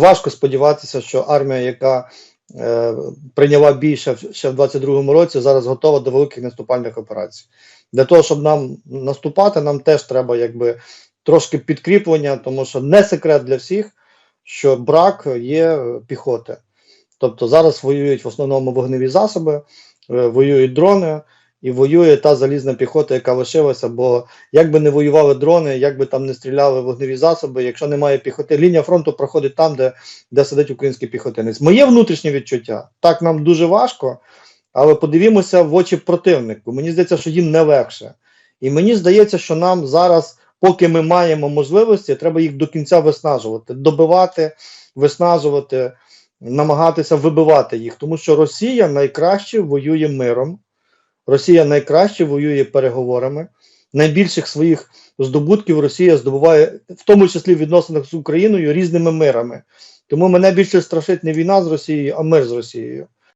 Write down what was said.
Важко сподіватися, що армія, яка е, прийняла бій ще, в- ще 22-му році, зараз готова до великих наступальних операцій. Для того, щоб нам наступати, нам теж треба якби трошки підкріплення, тому що не секрет для всіх, що брак є піхоти. Тобто зараз воюють в основному вогневі засоби, е, воюють дрони і воює та залізна піхота, яка лишилася. Бо як би не воювали дрони, як би там не стріляли вогневі засоби, якщо немає піхоти, лінія фронту проходить там, де, де сидить український піхотинець. Моє внутрішнє відчуття. Так нам дуже важко, але подивімося в очі противнику. Мені здається, що їм не легше. І мені здається, що нам зараз, поки ми маємо можливості, треба їх до кінця виснажувати, добивати, виснажувати, намагатися вибивати їх. Тому що Росія найкраще воює миром, Росія найкраще воює переговорами. Найбільших своїх здобутків Росія здобуває, в тому числі в відносинах з Україною, різними мирами. Тому мене більше страшить не війна з Росією, а мир з Росією.